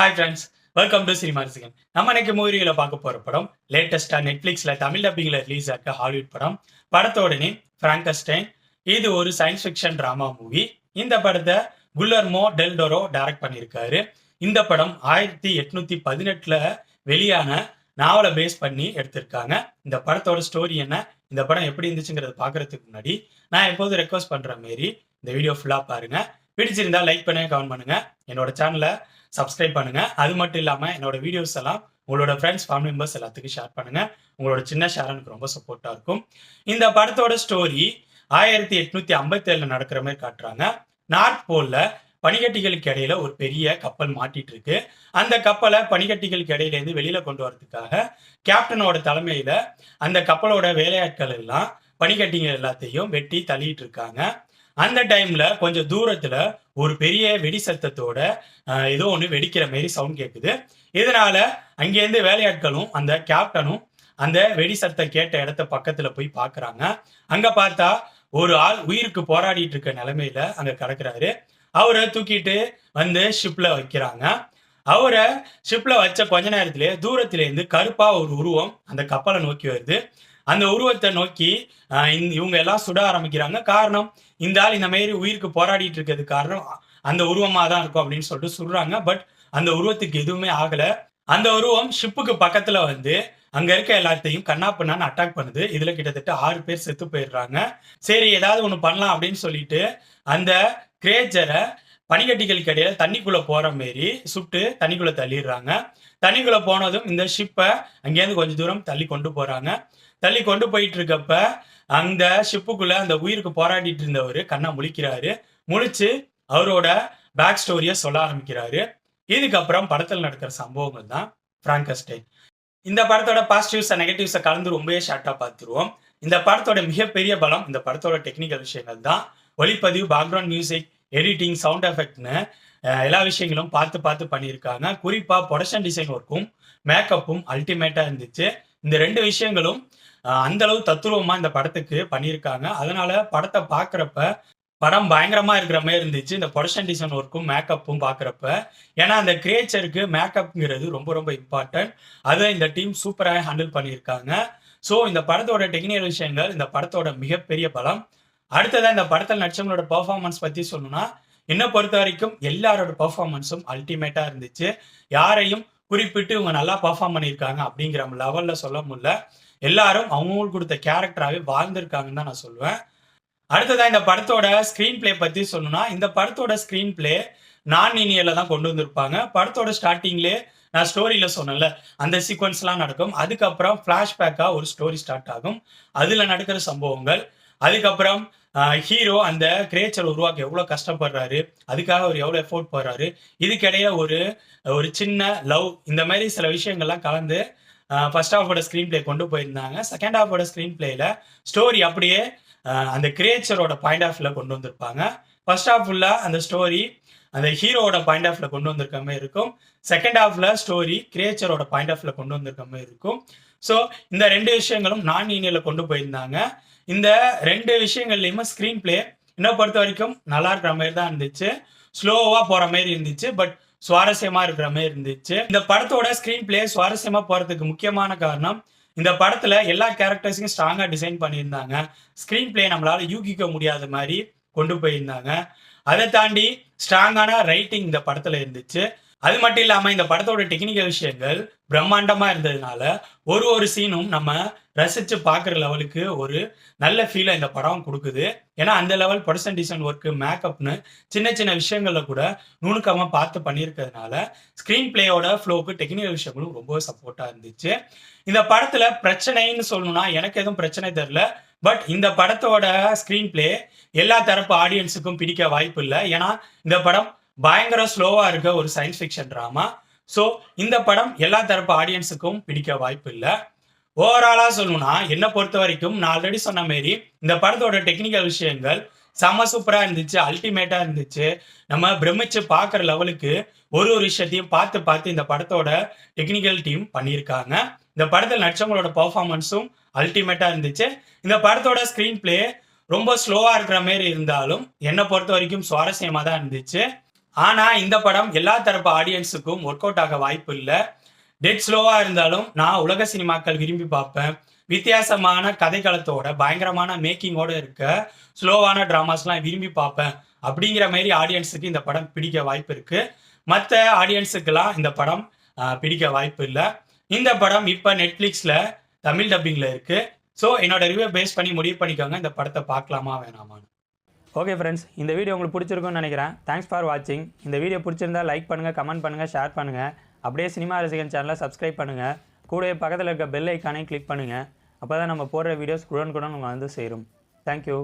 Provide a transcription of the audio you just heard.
Hi friends welcome to cinema ரசிகன் நம்ம இன்னைக்கு மூவிகளை பார்க்க போகிற படம் லேட்டஸ்ட்டாக நெட்ஃப்ளிக்ஸில் தமிழ் டப்பிங்கில் ரிலீஸ் ஆக ஹாலிவுட் படம். படத்தோட நேம் ஃப்ராங்கஸ்டைன் இது ஒரு சயின்ஸ் ஃபிக்ஷன் டிராமா மூவி இந்த படத்தை குல்லர்மோ டெல்டோரோ டைரக்ட் பண்ணியிருக்காரு. இந்த படம் ஆயிரத்தி எட்நூத்தி பதினெட்டுல வெளியான நாவலை பேஸ் பண்ணி எடுத்திருக்காங்க. இந்த படத்தோட ஸ்டோரி என்ன? இந்த படம் எப்படி இருந்துச்சுங்கிறத பார்க்கறதுக்கு முன்னாடி நான் எப்போதும் ரெக்வஸ்ட் பண்ற மாரி இந்த வீடியோ ஃபுல்லாக பாருங்க. பிடிச்சிருந்தா லைக் பண்ணுங்க கமெண்ட் பண்ணுங்க. என்னோட சேனலை சப்ஸ்கிரைப் பண்ணுங்க. அது மட்டும் இல்லாமல் என்னோட வீடியோஸ் எல்லாம் உங்களோட ஃப்ரெண்ட்ஸ் ஃபேமிலி மெம்பர்ஸ் எல்லாத்துக்கும் ஷேர் பண்ணுங்க. உங்களோட சின்ன ஷேர் எனக்கு ரொம்ப சப்போர்ட்டாக இருக்கும். இந்த படத்தோட ஸ்டோரி ஆயிரத்தி எட்நூத்தி ஐம்பத்தி ஏழுல நடக்கிற மாதிரி காட்டுறாங்க. நார்த் போல்ல பனிக்கட்டிகளுக்கு இடையில ஒரு பெரிய கப்பல் மாட்டிட்டு இருக்கு. அந்த கப்பலை பனிக்கட்டிகளுக்கு இடையில இருந்து வெளியில கொண்டு வரதுக்காக கேப்டனோட தலைமையில அந்த கப்பலோட வேலையாட்கள் எல்லாம் பனிக்கட்டிகள் எல்லாத்தையும் வெட்டி தள்ளிட்டு இருக்காங்க. அந்த டைம்ல கொஞ்சம் தூரத்துல ஒரு பெரிய வெடி சத்தத்தோட ஏதோ ஒன்று வெடிக்கிற மாதிரி சவுண்ட் கேட்குது இதனால அங்கேருந்து வேலையாட்களும் அந்த கேப்டனும் அந்த வெடி சத்தம் கேட்ட இடத்த பக்கத்துல போய் பாக்குறாங்க. அங்க பார்த்தா ஒரு ஆள் உயிருக்கு போராடிட்டு இருக்க நிலைமையில அங்க கிடக்குறாரு. அவரை தூக்கிட்டு வந்து ஷிப்ல வைக்கிறாங்க. அவரை ஷிப்ல வச்ச கொஞ்ச நேரத்திலே தூரத்துல இருந்து கருப்பா ஒரு உருவம் அந்த கப்பலை நோக்கி வருது. அந்த உருவத்தை நோக்கி ஆஹ், இவங்க எல்லாம் சுட ஆரம்பிக்கிறாங்க. காரணம் இந்த ஆள் இந்த மாதிரி உயிருக்கு போராடிட்டு இருக்கிறது காரணம் அந்த உருவமா தான் இருக்கும் அப்படின்னு சொல்லிட்டு சொல்றாங்க. பட் அந்த உருவத்துக்கு எதுவுமே ஆகல. அந்த உருவம் ஷிப்புக்கு பக்கத்துல வந்து அங்க இருக்க எல்லாத்தையும் கண்ணா பண்ணான்னு அட்டாக் பண்ணுது. இதுல கிட்டத்தட்ட ஆறு பேர் செத்து போயிடுறாங்க. சரி ஏதாவது ஒண்ணு பண்ணலாம் அப்படின்னு சொல்லிட்டு அந்த கிரேச்சரை பனிக்கட்டிகளுக்கு இடையில தண்ணிக்குள்ள போற மாரி சுட்டு தண்ணிக்குள்ள தள்ளிடுறாங்க. தண்ணிக்குள்ள போனதும் இந்த ஷிப்பை அங்கேருந்து கொஞ்சம் தூரம் தள்ளி கொண்டு போறாங்க. தள்ளி கொண்டு போயிட்டு இருக்கப்ப அந்த ஷிப்புக்குள்ள அந்த உயிருக்கு போராடிட்டு இருந்தவர் கண்ணை முழிக்கிறாரு. முழிச்சு அவரோட பேக் ஸ்டோரியை சொல்ல ஆரம்பிக்கிறாரு. இதுக்கப்புறம் படத்தில் நடக்கிற சம்பவங்கள் தான் பிராங்கஸ்டைன் இந்த படத்தோட பாசிட்டிவ்ஸை நெகட்டிவ்ஸை கலந்து ரொம்பவே ஷார்ட்டாக பார்த்துருவோம். இந்த படத்தோட மிகப்பெரிய பலம் இந்த படத்தோட டெக்னிக்கல் விஷயங்கள் தான் ஒளிப்பதிவு பேக்ரவுண்ட் மியூசிக் எடிட்டிங் சவுண்ட் எஃபெக்ட்னு எல்லா விஷயங்களும் பார்த்து பார்த்து பண்ணியிருக்காங்க. குறிப்பாக ப்ரொடக்ஷன் டிசைன் ஒர்க்கும் மேக்கப்பும் அல்டிமேட்டாக இருந்துச்சு. இந்த ரெண்டு விஷயங்களும் அந்த அளவு தத்துருவமா இந்த படத்துக்கு பண்ணியிருக்காங்க. அதனால படத்தை பார்க்குறப்ப படம் பயங்கரமா இருக்கிற மாதிரி இருந்துச்சு. இந்த ப்ரொடக்ஷன் டிசைன் ஒர்க்கும் மேக்கப்பும் பாக்குறப்ப. ஏன்னா அந்த கிரியேச்சருக்கு மேக்கப்ங்கிறது ரொம்ப ரொம்ப இம்பார்ட்டன்ட் அதை இந்த டீம் சூப்பராக ஹேண்டில் பண்ணியிருக்காங்க. ஸோ இந்த படத்தோட டெக்னிக்கல் விஷயங்கள் இந்த படத்தோட மிகப்பெரிய பலம். அடுத்ததான் இந்த படத்தில் நடிச்சவங்களோட பெர்ஃபார்மன்ஸ் பத்தி சொல்லணும்னா என்னை பொறுத்த வரைக்கும் எல்லாரோட பர்ஃபார்மன்ஸும் அல்டிமேட்டா இருந்துச்சு. யாரையும் குறிப்பிட்டு இவங்க நல்லா பர்ஃபார்ம் பண்ணியிருக்காங்க அப்படிங்கிற லெவல்ல சொல்ல முடியல. எல்லாரும் அவங்களுக்கு கொடுத்த கேரக்டராகவே வாழ்ந்திருக்காங்கன்னு தான் நான் சொல்லுவேன். அடுத்ததா இந்த படத்தோட ஸ்க்ரீன் பிளே பத்தி சொல்லணும்னா இந்த படத்தோட ஸ்க்ரீன் பிளே நான் இனியில தான் கொண்டு வந்திருப்பாங்க. படத்தோட ஸ்டார்டிங்லே நான் ஸ்டோரியில சொன்னேன்ல அந்த சீக்வன்ஸ்லாம் நடக்கும். அதுக்கப்புறம் ஃப்ளாஷ்பேக்காக ஒரு ஸ்டோரி ஸ்டார்ட் ஆகும். அதில் நடக்கிற சம்பவங்கள் அதுக்கப்புறம் ஹீரோ அந்த கிரேச்சர் உருவாக்க எவ்வளோ கஷ்டப்படுறாரு அதுக்காக அவர் எவ்வளவு எஃபோர்ட் போடுறாரு இதுக்கிடையே ஒரு ஒரு சின்ன லவ் இந்த மாதிரி சில விஷயங்கள்லாம் கலந்து ஃபர்ஸ்ட் ஹாஃபோட ஸ்க்ரீன் பிளே கொண்டு போயிருந்தாங்க. செகண்ட் ஹாஃபோட ஸ்க்ரீன் பிளேல ஸ்டோரி அப்படியே அந்த கிரியேச்சரோட பாயிண்ட் ஆஃப் கொண்டு வந்திருப்பாங்க. ஃபர்ஸ்ட் ஆஃப் ஃபுல்லா அந்த ஸ்டோரி அந்த ஹீரோவோட பாயிண்ட் ஆஃப்ல கொண்டு வந்திருக்க மாதிரி இருக்கும். செகண்ட் ஹாஃப்ல ஸ்டோரி கிரியேச்சரோட பாயிண்ட் ஆஃப்ல கொண்டு வந்திருக்க மாதிரி இருக்கும். ஸோ இந்த ரெண்டு விஷயங்களும் நான் இனியில் கொண்டு போயிருந்தாங்க. இந்த ரெண்டு விஷயங்கள்லையுமே ஸ்க்ரீன் பிளே என்ன பொறுத்த வரைக்கும் நல்லா இருக்கிற மாதிரி தான் இருந்துச்சு. ஸ்லோவாக போற மாதிரி இருந்துச்சு பட் சுவாரஸ்யமா இருக்கிற மாதிரி இருந்துச்சு. இந்த படத்தோட ஸ்க்ரீன் பிளே சுவாரஸ்யமா போறதுக்கு முக்கியமான காரணம் இந்த படத்துல எல்லா கேரக்டர்ஸையும் ஸ்ட்ராங்கா டிசைன் பண்ணியிருந்தாங்க. ஸ்கிரீன் பிளே நம்மளால யூகிக்க முடியாத மாதிரி கொண்டு போயிருந்தாங்க. அதை தாண்டி ஸ்ட்ராங்கான ரைட்டிங் இந்த படத்துல இருந்துச்சு. அது மட்டும் இல்லாம இந்த படத்தோட டெக்னிக்கல் விஷயங்கள் பிரம்மாண்டமா இருந்ததுனால ஒரு ஒரு சீனும் நம்ம ரசிச்சு பார்க்குற லெவலுக்கு ஒரு நல்ல ஃபீலை இந்த படம் கொடுக்குது. ஏன்னா அந்த லெவல் ப்ரொடக்ஷன் டிசைன் ஒர்க்கு மேக்கப்னு சின்ன சின்ன விஷயங்கள்ல கூட நுணுக்கமா பார்த்து பண்ணியிருக்கிறதுனால ஸ்க்ரீன் பிளேயோட ஃப்ளோக்கு டெக்னிக்கல் விஷயங்களும் ரொம்ப சப்போர்ட்டா இருந்துச்சு. இந்த படத்துல பிரச்சனைன்னு சொல்லணும்னா எனக்கு எதுவும் பிரச்சனை தெரியல. பட் இந்த படத்தோட ஸ்க்ரீன் பிளே எல்லா தரப்பு ஆடியன்ஸுக்கும் பிடிக்க வாய்ப்பு இல்லை ஏன்னா இந்த படம் பயங்கர ஸ்லோவாக இருக்க ஒரு சயின்ஸ் ஃபிக்ஷன் ட்ராமா ஸோ இந்த படம் எல்லா தரப்பு ஆடியன்ஸுக்கும் பிடிக்க வாய்ப்பு இல்லை ஓவராலாக சொல்லணும்னா என்னை பொறுத்த வரைக்கும் நான் ஆல்ரெடி சொன்ன மாரி இந்த படத்தோட டெக்னிக்கல் விஷயங்கள் செம்ம சூப்பராக இருந்துச்சு அல்டிமேட்டாக இருந்துச்சு. நம்ம பிரமிச்சு பார்க்குற லெவலுக்கு ஒரு ஒரு விஷயத்தையும் பார்த்து பார்த்து இந்த படத்தோட டெக்னிக்கல் டீம் பண்ணியிருக்காங்க. இந்த படத்தில் நடிச்சவங்களோட பர்ஃபார்மன்ஸும் அல்டிமேட்டாக இருந்துச்சு. இந்த படத்தோட ஸ்க்ரீன் பிளே ரொம்ப ஸ்லோவாக இருக்கிற மாதிரி இருந்தாலும் என்னை பொறுத்த வரைக்கும் சுவாரஸ்யமாக தான் இருந்துச்சு. ஆனால் இந்த படம் எல்லா தரப்பு ஆடியன்ஸுக்கும் ஒர்க் அவுட் ஆக வாய்ப்பு இல்லை. டெட் ஸ்லோவாக இருந்தாலும் நான் உலக சினிமாக்கள் விரும்பி பார்ப்பேன். வித்தியாசமான கதைக்களத்தோட பயங்கரமான மேக்கிங்கோட இருக்க ஸ்லோவான ட்ராமாஸ்லாம் விரும்பி பார்ப்பேன். அப்படிங்கிற மாதிரி ஆடியன்ஸுக்கு இந்த படம் பிடிக்க வாய்ப்பு இருக்கு. மற்ற ஆடியன்ஸுக்கெல்லாம் இந்த படம் பிடிக்க வாய்ப்பு இல்லை. இந்த படம் இப்போ நெட்ஃப்ளிக்ஸில் தமிழ் டப்பிங்கில் இருக்குது ஸோ என்னோட ரிவ்யூ பேஸ் பண்ணி முடிவு பண்ணிக்கோங்க. இந்த படத்தை பார்க்கலாமா வேணாமான்னு. ஓகே ஃப்ரெண்ட்ஸ் இந்த வீடியோ உங்களுக்கு பிடிச்சிருக்கும்னு நினைக்கிறேன். தேங்க்ஸ் ஃபார் வாட்சிங் இந்த வீடியோ பிடிச்சிருந்தா லைக் பண்ணுங்கள் கமெண்ட் பண்ணுங்கள் ஷேர் பண்ணுங்கள் அப்படியே சினிமா ரசிகன் சேனலை சப்ஸ்கிரைப் பண்ணுங்கள் கூடவே பக்கத்தில் இருக்க பெல் ஐக்கானையும் கிளிக் பண்ணுங்கள் அப்போ தான் நம்ம போடுற வீடியோஸ் உடனுக்குடன் உங்களை வந்து சேரும். தேங்க்யூ